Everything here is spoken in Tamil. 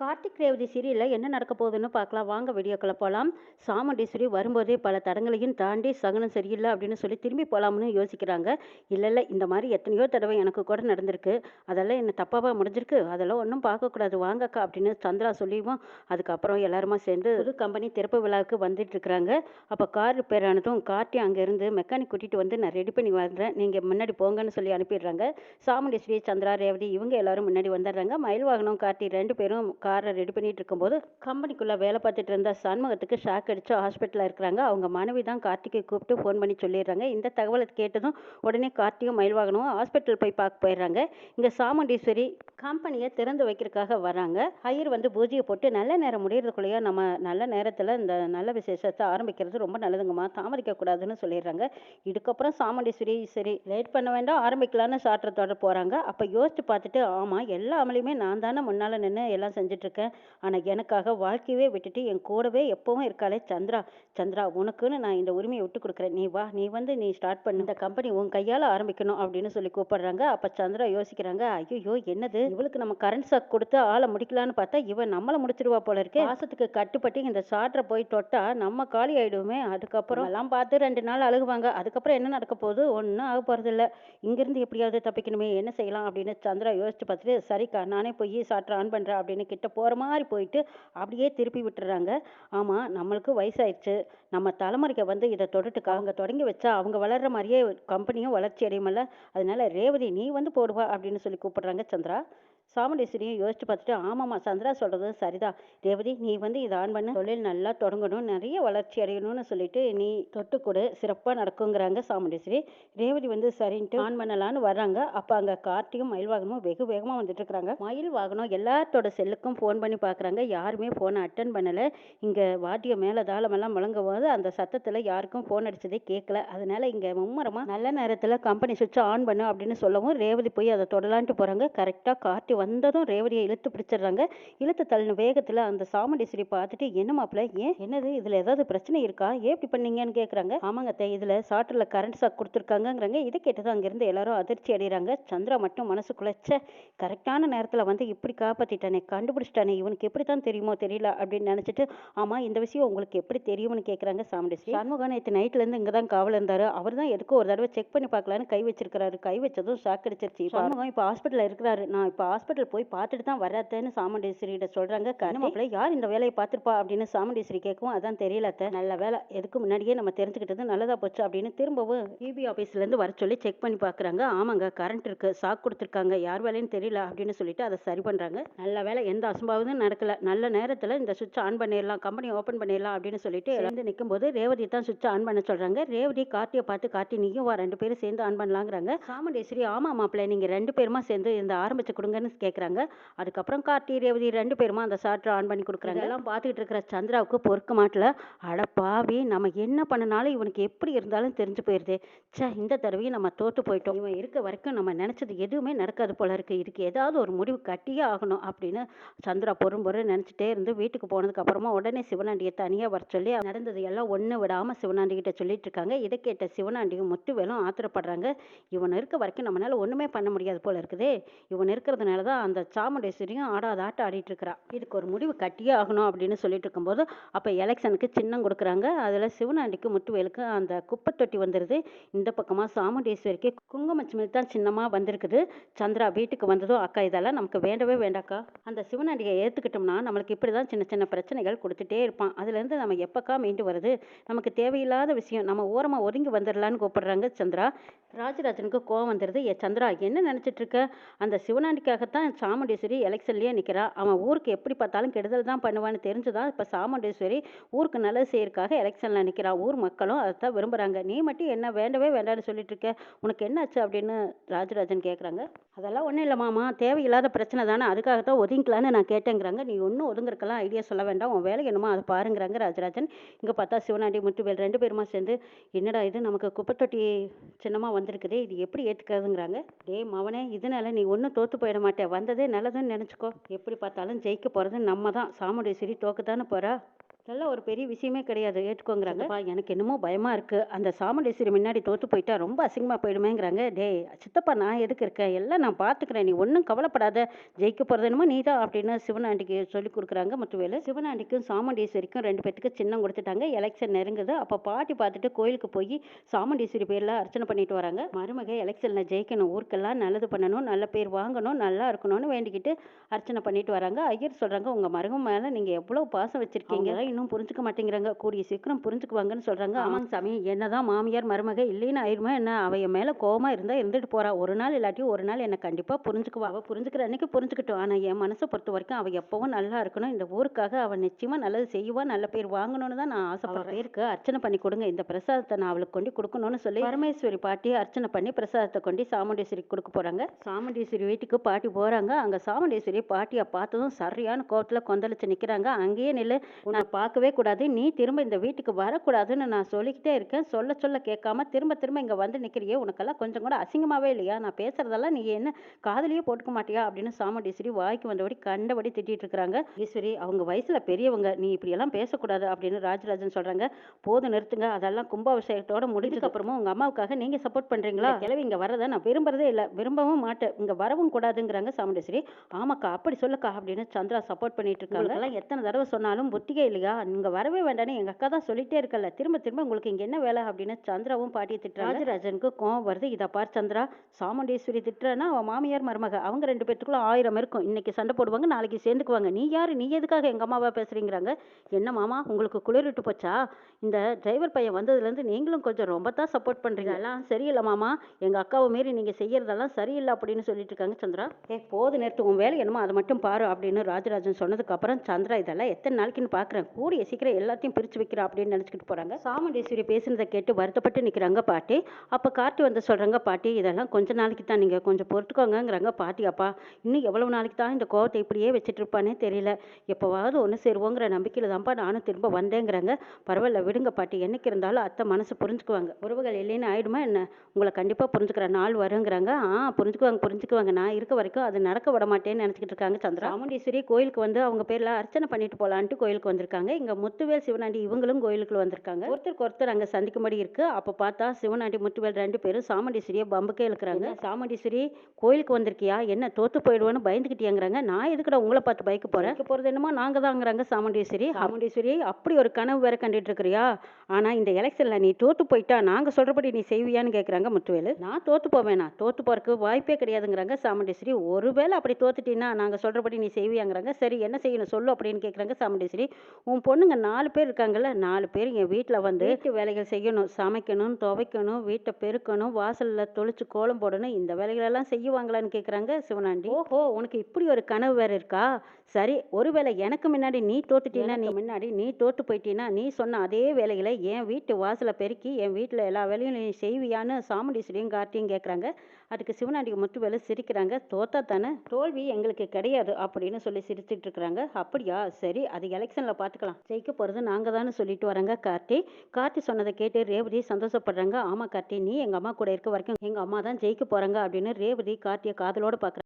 கார்த்திக் ரேவதி சீரியலில் என்ன நடக்க போகுதுன்னு பார்க்கலாம். வாங்க வீடியோக்களை போகலாம் சாமுண்டீஸ்வரி வரும்போதே பல தடங்களையும் தாண்டி சகுனம் சரியில்லை அப்படின்னு சொல்லி திரும்பி போகலாம்னு யோசிக்கிறாங்க. இல்லை இல்லை இந்த மாதிரி எத்தனையோ தடவை எனக்கு கூட நடந்திருக்கு. அதெல்லாம் என்ன தப்பாக முடிஞ்சிருக்கு? அதெல்லாம் ஒன்றும் பார்க்கக்கூடாது. வாங்கக்கா அப்படின்னு சந்திரா சொல்லியும் அதுக்கப்புறம் எல்லாருமா சேர்ந்து ஒரு கம்பெனி திறப்பு விழாவுக்கு வந்துட்டு இருக்கிறாங்க அப்போ கார் ரிப்பேர் ஆனதும் கார்த்தி அங்கேருந்து மெக்கானிக் கூட்டிகிட்டு வந்து நான் ரெடி பண்ணி வர்றேன். நீங்கள் முன்னாடி போங்கன்னு சொல்லி அனுப்பிடுறாங்க. சாமுண்டீஸ்வரி சந்திரா ரேவதி இவங்க எல்லாரும் முன்னாடி வந்துடுறாங்க. மயில் வாகனம் கார்த்தி ரெண்டு பேரும் காரை ரெடி பண்ணிட்டு இருக்கும்போது கம்பெனிக்குள்ளே வேலை பார்த்துட்டு இருந்த சண்முகத்துக்கு ஷாக் அடிச்சு ஹாஸ்பிட்டலில் இருக்கிறாங்க. அவங்க மனைவி தான் கார்த்திகை கூப்பிட்டு ஃபோன் பண்ணி சொல்லிடுறாங்க. இந்த தகவலை கேட்டதும் உடனே கார்த்தியும் மயில் வாகனமும் ஹாஸ்பிட்டல் போய் பார்க்க போயிடுறாங்க. இங்கே சாமுண்டீஸ்வரி கம்பெனியை திறந்து வைக்கிறதுக்காக வராங்க. ஐயர் வந்து பூஜையை போட்டு நல்ல நேரம் முடிகிறதுக்குள்ளேயே நம்ம நல்ல நேரத்தில் இந்த நல்ல விசேஷத்தை ஆரம்பிக்கிறது ரொம்ப நல்லதுங்கம்மா. தாமதிக்கக்கூடாதுன்னு சொல்லிடுறாங்க. இதுக்கப்புறம் சாமுண்டீஸ்வரி சரி லேட் பண்ண வேண்டாம் ஆரம்பிக்கலான்னு சாற்றத்தோட போகிறாங்க அப்போ யோசிச்சு பார்த்துட்டு ஆமாம் எல்லா அமலையுமே நான் தானே முன்னால் நின்று எல்லாம் செஞ்சிட்ருக்கேன் ஆனால் எனக்காக வாழ்க்கையவே விட்டுட்டு என் கூடவே எப்பவும் இருக்காளே சந்திரா. சந்திரா உனக்குன்னு நான் இந்த உரிமையை விட்டு கொடுக்குறேன். நீ வா நீ வந்து நீ ஸ்டார்ட் பண்ணு. இந்த கம்பெனி உன் கையால் ஆரம்பிக்கணும் அப்படின்னு சொல்லி கூப்பிடுறாங்க. அப்போ சந்திரா யோசிக்கிறாங்க ஐயோ என்னது? இவளுக்கு நம்ம கரண்ட் சாக் கொடுத்து ஆளை முடிக்கலான்னு பார்த்தா இவன் நம்மளை முடிச்சிருவா போல இருக்கு. மாசத்துக்கு கட்டுப்பட்டு இந்த சாட்டரை போய் தொட்டா நம்ம காலி ஆயிடுவோமே. அதுக்கப்புறம் எல்லாம் பார்த்து ரெண்டு நாள் அழுகுவாங்க. அதுக்கப்புறம் என்ன நடக்க போகுது? ஒன்றும் ஆக போகிறது இல்லை எப்படியாவது தப்பிக்கணுமே. என்ன செய்யலாம் அப்படின்னு சந்திரா யோசிச்சு பார்த்துட்டு சரிக்கா நானே போய் சாட்டரை ஆன் பண்ணுறேன் அப்படின்னு கிட்ட போகிற மாதிரி போயிட்டு அப்படியே திருப்பி விட்டுறாங்க. ஆமாம் நம்மளுக்கு வயசாயிடுச்சு. நம்ம தலைமுறைக்கு வந்து இதை தொட்டுட்டுக்கா அவங்க தொடங்கி வச்சா அவங்க வளர்ற மாதிரியே கம்பெனியும் வளர்ச்சி அடையுமல்ல அதனால ரேவதி நீ வந்து போடுவா அப்படின்னு சொல்லி கூப்பிடுறாங்க சந்திரா. சாமுண்டீஸ்வரியும் யோசிச்சு பார்த்துட்டு ஆமாம்மா சந்திரா சொல்கிறது சரிதான். ரேவதி நீ வந்து இதை ஆன் பண்ண. தொழில் நல்லா தொடங்கணும். நிறைய வளர்ச்சி அடையணும்னு சொல்லிட்டு நீ தொட்டு கொடு சிறப்பாக நடக்குங்கிறாங்க சாமுண்டீஸ்வரி. ரேவதி வந்து சரின்ட்டு ஆன் பண்ணலான்னு வர்றாங்க. அப்போ அங்கே கார்த்தியும் மயில் வாகனமும் வெகு வேகமாக வந்துட்டு இருக்கிறாங்க மயில் வாகனம் எல்லாத்தோட செல்லுக்கும் ஃபோன் பண்ணி பார்க்குறாங்க யாருமே ஃபோனை அட்டன் பண்ணலை. இங்கே வாட்டிய மேலே தாளமெல்லாம் முழங்கும் போது அந்த சத்தத்தில் யாருக்கும் ஃபோன் அடித்ததே கேட்கல அதனால இங்கே மும்மரமாக நல்ல நேரத்தில் கம்பெனி சுவிட்ச் ஆன் பண்ணு அப்படின்னு சொல்லவும் ரேவதி போய் அதை தொடலான்ட்டு போகிறாங்க கரெக்டாக கார்த்தி வந்ததும் ரேவதியை இழுத்து பிடிச்சிடுறாங்க. இழுத்து தள்ளின வேகத்தில் அந்த சாமுண்டீஸ்வரி பார்த்துட்டு என்ன மாப்பிள்ள ஏன்? என்னது? இதில் ஏதாவது பிரச்சனை இருக்கா? ஏன் இப்படி பண்ணீங்கன்னு கேட்குறாங்க ஆமாங்க அத்தை இதில் சாட்டில் கரண்ட் ஷாக் கொடுத்துருக்காங்கங்கிறாங்க. இதை கேட்டதும் அங்கேருந்து எல்லாரும் அதிர்ச்சி அடைகிறாங்க சந்திரா மட்டும் மனசுக்குள்ள ச்சே கரெக்டான நேரத்தில் வந்து இப்படி காப்பாற்றிட்டானே கண்டுபிடிச்சிட்டானே இவனுக்கு எப்படி தான் தெரியுமோ தெரியல அப்படின்னு நினச்சிட்டு ஆமாம் இந்த விஷயம் உங்களுக்கு எப்படி தெரியும்னு கேட்குறாங்க சாமுண்டீஸ்வரி சண்முகம் நேற்று நைட்லேருந்து இங்கே தான் காவல் இருந்தார். அவர் தான் எதுக்கும் ஒரு தடவை செக் பண்ணி பார்க்கலான்னு கை வச்சிருக்கிறாரு. கை வச்சதும் ஷாக் அடிச்சிருச்சு. சண்முகம் இப்போ ஹாஸ்பிட்டலில் இருக்கிறாரு. நான் இப்போ ஹாஸ்பிட்டல் போய் பார்த்துட்டு தான் வராத்தேன்னு சாமுண்டீஸ்வரியிட்ட சொல்கிறாங்க கருமாப்பிள்ளை யார் இந்த வேலையை பார்த்துருப்பா அப்படின்னு சாமுண்டீஸ்வரி கேட்கவும் அதான் தெரியல அத்தை. நல்ல வேலை எதுக்கு முன்னாடியே நம்ம தெரிஞ்சுக்கிட்டது நல்லதா போச்சு அப்படின்னு திரும்பவும் இபி ஆஃபீஸ்லேருந்து வர சொல்லி செக் பண்ணி பார்க்குறாங்க. ஆமாங்க கரண்ட் இருக்கு ஷாக் கொடுத்துருக்காங்க. யார் வேலைன்னு தெரியல அப்படின்னு சொல்லிட்டு அதை சரி பண்ணுறாங்க நல்ல வேலை எந்த அசம்பாவிதம் நடக்கல. நல்ல நேரத்தில் இந்த சுவிட்ச் ஆன் பண்ணிடலாம் கம்பெனி ஓப்பன் பண்ணிடலாம் அப்படின்னு சொல்லிட்டு எழுந்து நிற்கும்போது ரேவதி தான் சுவிட்ச் ஆன் பண்ண சொல்கிறாங்க ரேவதி கார்த்தியை பார்த்து கார்த்தி நீயும் வா ரெண்டு பேரும் சேர்ந்து ஆன் பண்ணலாங்கிறாங்க. சாமுண்டேஸ்வரி ஆமா மாப்பிள்ளை நீங்கள் ரெண்டு பேருமா சேர்ந்து இந்த ஆரம்பிச்சு கொடுங்கன்னு கேட்குறாங்க அதுக்கப்புறம் கார்த்தி ரேவதி ரெண்டு பேருமா அந்த சாட்டரை ஆன் பண்ணி கொடுக்குறாங்க. எல்லாம் பார்த்துக்கிட்டு இருக்கிற சந்திராவுக்கு பொறுக்க மாட்டல அட நம்ம என்ன பண்ணினாலும் இவனுக்கு எப்படி இருந்தாலும் தெரிஞ்சு போயிடுது சே இந்த தடவையும் நம்ம தோற்று போயிட்டோம். இவன் இருக்க வரைக்கும் நம்ம நினச்சது எதுவுமே நடக்காது போல இருக்குது இதுக்கு ஏதாவது ஒரு முடிவு கட்டியே ஆகணும் அப்படின்னு சந்திரா பொறும் பொருள் நினச்சிட்டே இருந்து வீட்டுக்கு போனதுக்கு அப்புறமா உடனே சிவனாண்டியை தனியாக வர சொல்லி நடந்தது எல்லாம் ஒன்று விடாமல் சிவனாண்டிகிட்ட சொல்லிட்டு இருக்காங்க. இதை கேட்ட சிவனாண்டியும் முத்துவேலும் ஆத்திரப்படுறாங்க. இவன் இருக்க வரைக்கும் நம்மளால ஒன்றுமே பண்ண முடியாது போல இருக்குது. இவன் இருக்கிறதுனால தான் அந்த சாமுண்டேஸ்வரியும் ஆடாத ஆட்டம் ஆடிட்டு இருக்கிறா. இதுக்கு ஒரு முடிவு கட்டியே ஆகணும் அப்படின்னு சொல்லிட்டு இருக்கும்போது அப்போ எலெக்ஷனுக்கு சின்னம் கொடுக்குறாங்க. அதில் சிவனாண்டிக்கு முட்டுவேலுக்கு அந்த குப்பை தொட்டி வந்துடுது இந்த பக்கமாக சாமுண்டேஸ்வரிக்கு குங்குமச்சிமிழ் தான் சின்னமாக வந்திருக்குது. சந்திரா வீட்டுக்கு வந்ததும் அக்கா இதெல்லாம் நமக்கு வேண்டவே வேண்டாக்கா அந்த சிவனாண்டியை ஏற்றுக்கிட்டோம்னா நம்மளுக்கு இப்படி தான் சின்ன சின்ன பிரச்சனைகள் கொடுத்துட்டே இருப்பான். அதுலேருந்து நம்ம எப்பக்கா மீண்டு வருது? நமக்கு தேவையில்லாத விஷயம் நம்ம ஓரமாக ஒதுங்கி வந்துடலான்னு கூப்பிடுறாங்க சந்திரா. ராஜராஜனுக்கு கோவம் வந்துடுது ஏ சந்திரா என்ன நினச்சிட்டு இருக்க? அந்த சிவனாண்டிக்காகத்தான் சாமுண்டேஸ்வரி எலெக்ஷன்லேயே நிற்கிறா அவன் ஊருக்கு எப்படி பார்த்தாலும் கெடுதல் தான் பண்ணுவான்னு தெரிஞ்சுதான் இப்போ சாமுண்டேஸ்வரி ஊருக்கு நல்லது செய்யறதுக்காக எலெக்ஷனில் நிற்கிறா ஊர் மக்களும் அதை தான் விரும்புகிறாங்க நீ மட்டும் என்ன வேண்டவே வேண்டாம்னு சொல்லிட்டு இருக்க. உனக்கு என்னாச்சு அப்படின்னு ராஜராஜன் கேட்குறாங்க அதெல்லாம் ஒன்றும் இல்லை மாமா. தேவையில்லாத பிரச்சனை தானே. அதுக்காக தான் ஒதுங்கிக்கலான்னு நான் கேட்டேங்கிறாங்க. நீ ஒன்றும் ஒதுங்குறக்கெல்லாம் ஐடியா சொல்ல வேண்டாம். உன் வேலை என்னமோ அதை பாருங்கிறாங்க ராஜராஜன். இங்கே பார்த்தா சிவனாண்டி முத்துவேல் ரெண்டு பேருமா சேர்ந்து என்னடா இது நமக்கு குப்பைத்தொட்டி சின்னமாக வந்திருக்குதே. இது எப்படி ஏற்றுக்கிறதுங்கிறாங்க டே மவனே இதனால நீ ஒன்றும் தோற்று போயிட மாட்டேன் வந்ததே நல்லதுன்னு நினச்சிக்கோ. எப்படி பார்த்தாலும் ஜெயிக்க போகிறது நம்ம தான் சாமுண்டீஸ்வரி தோக்க தானே போகிறா இதெல்லாம் ஒரு பெரிய விஷயமே கிடையாது. ஏற்றுக்கோங்கிறாங்க "அப்பா, எனக்கு என்னமோ பயமா இருக்கு. அந்த சாமுண்டேஸ்வரி முன்னாடி தோத்து போயிட்டா ரொம்ப அசிங்கமா போயிடுமேங்கிறாங்க. டேய் சித்தப்பா நான் எதுக்கு இருக்கேன்? எல்லாம் நான் பார்த்துக்கிறேன் நீ ஒன்றும் கவலைப்படாத. ஜெயிக்க போறது என்னமோ நீ தான் அப்படின்னு சிவனாண்டிக்கு சொல்லி கொடுக்குறாங்க முத்துவேலு. சிவனாண்டிக்கும் சாமுண்டேஸ்வரிக்கும் ரெண்டு பேத்துக்கு சின்னம் கொடுத்துட்டாங்க. எலெக்ஷன் நெருங்குது. அப்போ பாட்டி பார்த்துட்டு கோயிலுக்கு போய் சாமுண்டேஸ்வரி பேர்ல அர்ச்சனை பண்ணிட்டு வராங்க. மருமக எலெக்ஷன்ல ஜெயிக்கணும். ஊருக்கெல்லாம் நல்லது பண்ணணும். நல்ல பேர் வாங்கணும். நல்லா இருக்கணும்னு வேண்டிக்கிட்டு அர்ச்சனை பண்ணிட்டு வராங்க. ஐயர் சொல்றாங்க உங்க மருமக மேல நீங்க எவ்வளவு பாசம் வச்சிருக்கீங்க. இன்னும் புரிஞ்சுக்க மாட்டேங்கிறாங்க. கூடிய சீக்கிரம் புரிஞ்சுக்குவாங்கன்னு சொல்றாங்க. ஆமாங்க சாமி. என்னதான் மாமியார் மருமக இல்லைன்னு ஆயிருமா என்ன? அவ என் மேல கோவமா இருந்தா இருந்துட்டு போறா. ஒரு நாள் இல்லாட்டி ஒரு நாள் என்ன கண்டிப்பா புரிஞ்சுக்குவா. அவ புரிஞ்சுக்கிற அன்னைக்கு புரிஞ்சுக்கிட்டோம். ஆனா என் மனசை பொறுத்த வரைக்கும் அவ எப்பவும் நல்லா இருக்கணும். இந்த ஊருக்காக அவ நிச்சயமா நல்லது செய்வா நல்ல பேர் வாங்கணும்னு தான் நான் ஆசைப்படுறேன். பேருக்கு அர்ச்சனை பண்ணி கொடுங்க. இந்த பிரசாதத்தை நான் அவளுக்கு கொண்டு கொடுக்கணும்னு சொல்லி பரமேஸ்வரி பாட்டி அர்ச்சனை பண்ணி பிரசாதத்தை கொண்டு சாமுண்டேஸ்வரிக்கு கொடுக்க போறாங்க. சாமுண்டேஸ்வரி வீட்டுக்கு பாட்டி போறாங்க. அங்க சாமுண்டேஸ்வரி பாட்டியை பார்த்ததும் சரியான கோவத்துல கொந்தளிச்சு நிக்கிறாங்க. அங்கேயே நில்லு. நான் பார்க்கவே கூடாது. நீ திரும்ப இந்த வீட்டுக்கு வரக்கூடாதுன்னு நான் சொல்லிக்கிட்டே இருக்கேன். சொல்ல சொல்ல கேட்காம திரும்ப திரும்ப இங்க வந்து நிக்கிறியே. உனக்கெல்லாம் கொஞ்சம் கூட அசிங்கமாவே இல்லையா? நான் பேசுறதெல்லாம் நீ என்ன காதுலயே போட்டுக்க மாட்டியா? அப்படின்னு சாமுண்டேஸ்வரி வாய்க்கு வந்தபடி கண்டபடி திட்டிட்டு இருக்காங்க ஈஸ்வரி அவங்க வயசுல பெரியவங்க. நீ இப்படி எல்லாம் பேசக்கூடாது அப்படின்னு ராஜராஜன் சொல்றாங்க. போதும் நிறுத்துங்க. அதெல்லாம் கும்பாபிஷேகத்தோட முடிஞ்சதுக்கு அப்புறமா உங்க அம்மாவுக்காக நீங்க சப்போர்ட் பண்றீங்களா? கிளவி இங்க வரதை நான் விரும்புறதே இல்ல. விரும்பவும் மாட்டேன். இங்க வரவும் கூடாதுங்கிறாங்க சாமுண்டேஸ்வரி ஆமாக்கா அப்படி சொல்லுக்கா அப்படின்னு சந்திரா சப்போர்ட் பண்ணிட்டு இருக்காங்க. எத்தனை தடவை சொன்னாலும் புத்திகை இல்லையா? நீங்க வரவே வேண்டாம்னு எங்க அக்கா தான் சொல்லிட்டே இருக்கல திரும்ப திரும்ப உங்களுக்கு இங்க என்ன வேலை அப்படின்னு சந்திராவும் பாட்டியை திட்டுறாங்க. ராஜராஜனுக்கு கோவம் வருது. இதை பார் சந்திரா சாமுண்டேஸ்வரி திட்டுறனா அவன் மாமியார் மருமக. அவங்க ரெண்டு பேத்துக்குள்ள ஆயிரம் இருக்கும். இன்னைக்கு சண்டை போடுவாங்க நாளைக்கு சேர்ந்துக்குவாங்க. நீ யாரு? நீ எதுக்காக எங்க அம்மாவா பேசுறீங்கிறாங்க? என்ன மாமா உங்களுக்கு குளிரிட்டு போச்சா? இந்த டிரைவர் பையன் வந்ததுலேருந்து நீங்களும் கொஞ்சம் ரொம்ப தான் சப்போர்ட் பண்ணுறீங்க எல்லாம் சரியில்லை மாமா. எங்கள் அக்காவை மீறி நீங்கள் செய்யறதெல்லாம் சரியில்லை அப்படின்னு சொல்லிட்டு இருக்காங்க சந்திரா. ஏ போது நேரத்து உன் வேலை என்னமோ அதை மட்டும் பாரு அப்படின்னு ராஜராஜன் சொன்னதுக்கப்புறம் சந்திரா இதெல்லாம் எத்தனை நாளைக்குன்னு பார்க்குறேன் கூடிய சீக்கிரம் எல்லாத்தையும் பிரித்து வைக்கிறேன் அப்படின்னு நினச்சிக்கிட்டு போகிறாங்க சாமுண்டேஸ்வரி பேசுனதை கேட்டு வருத்தப்பட்டு நிற்கிறாங்க பாட்டி. அப்போ கார்த்தி வந்து சொல்கிறாங்க பாட்டி இதெல்லாம் கொஞ்ச நாளைக்கு தான் நீங்கள் கொஞ்சம் பொறுத்துக்கோங்கங்கிறாங்க. பாட்டி அப்பா இன்னும் எவ்வளவு நாளைக்கு தான் இந்த கோவத்தை இப்படியே வச்சுட்டு இருப்பானே தெரியல. எப்போவாவது ஒன்று சேருவோங்கிற நம்பிக்கையில் தான்ப்பா நானும் திரும்ப வந்தேங்கிறாங்க. பரவாயில்ல விடுங்க பாட்டி. என்னைக்கு இருந்தாலும் அத்தை மனசு புரிஞ்சுக்குவாங்க. உறவுகள் இல்லைன்னு ஆயிடுமா என்ன? உங்களை கண்டிப்பாக புரிஞ்சுக்கிற நாள் வருங்கிறாங்க. ஆ புரிஞ்சுக்குவாங்க புரிஞ்சுக்குவாங்க. நான் இருக்க வரைக்கும் அது நடக்க விட மாட்டேன்னு நினச்சிக்கிட்டு இருக்காங்க சந்திரா. சாமுண்டீஸ்வரி கோயிலுக்கு வந்து அவங்க பேரில் அர்ச்சனை பண்ணிட்டு போகலான்ட்டு கோயிலுக்கு வந்திருக்காங்க. இங்கே முத்துவேல் சிவனாண்டி இவங்களும் கோயிலுக்கு வந்திருக்காங்க. ஒருத்தருக்கு ஒருத்தர் அங்கே சந்திக்கும்படி இருக்கு. அப்போ பார்த்தா சிவனாண்டி முத்துவேல் ரெண்டு பேரும் சாமுண்டீஸ்வரியை பம்புக்கே இழுக்கிறாங்க. சாமுண்டீஸ்வரி கோயிலுக்கு வந்திருக்கியா? என்ன தோத்து போயிடுவேன்னு பயந்துக்கிட்டியாங்கிறாங்க நான் எதுக்குடா உங்களை பார்த்து பயக்க போகிறேன் போகிறது என்னமோ நாங்கள் தாங்கிறாங்க சாமுண்டீஸ்வரி சாமுண்டீஸ்வரி அப்படி ஒரு கனவு வேற கண்டுட்டு இருக்கிறியா ஆனா இந்த எலெக்ஷன்ல நீ தோத்து போயிட்டா நாங்க சொல்றபடி நீ செய்வியான்னு கேக்குறாங்க முத்துவேலு. நான் தோத்து போவேனா? தோத்து போறதுக்கு வாய்ப்பே கிடையாதுங்கிறாங்க சாமுண்டேஸ்வரி. ஒருவேளை அப்படி தோத்துட்டீன்னா நாங்க சொல்றபடி நீ செய்வியாங்கிறாங்க. சரி என்ன செய்யணும்? சொல்லு அப்படின்னு கேக்குறாங்க சாமுண்டேஸ்வரி. உன் பொண்ணுங்க நாலு பேர் இருக்காங்கல்ல நாலு பேர் என் வீட்டுல வந்து வீட்டு வேலைகள் செய்யணும் சமைக்கணும் துவைக்கணும் வீட்டை பெருக்கணும் வாசல்ல தொளிச்சு கோலம் போடணும் இந்த வேலைகளெல்லாம் செய்வாங்களான்னு கேக்குறாங்க சிவனாண்டி. ஓஹோ உனக்கு இப்படி ஒரு கனவு வேற இருக்கா? சரி ஒருவேளை எனக்கு முன்னாடி நீ தோத்துட்டீன்னா நீ முன்னாடி நீ தோத்து போயிட்டீன்னா நீ சொன்ன அதே வேலைகளை என் வீட்டு வாசலை பெருக்கி என் வீட்டில் எல்லா வேலையும் நீ செய்வியான்னு சாமுண்டீஸ்வரியும் கார்த்தியும் கேட்குறாங்க அதுக்கு சிவனாண்டிக்கு முத்து வேலை சிரிக்கிறாங்க. தோத்தா தானே? தோல்வி எங்களுக்கு கிடையாது அப்படின்னு சொல்லி சிரிச்சிட்டு இருக்கிறாங்க. அப்படியா? சரி அது எலெக்ஷனில் பார்த்துக்கலாம் ஜெயிக்க போகிறது நாங்கள் தானே சொல்லிட்டு வராங்க கார்த்தி. கார்த்தி சொன்னதை கேட்டு ரேவதி சந்தோஷப்படுறாங்க. ஆமாம் கார்த்தி நீ எங்கள் அம்மா கூட இருக்க வரைக்கும் எங்கள் அம்மா தான் ஜெயிக்க போகிறாங்க அப்படின்னு ரேவதி கார்த்தியை காதலோடு பார்க்குறாங்க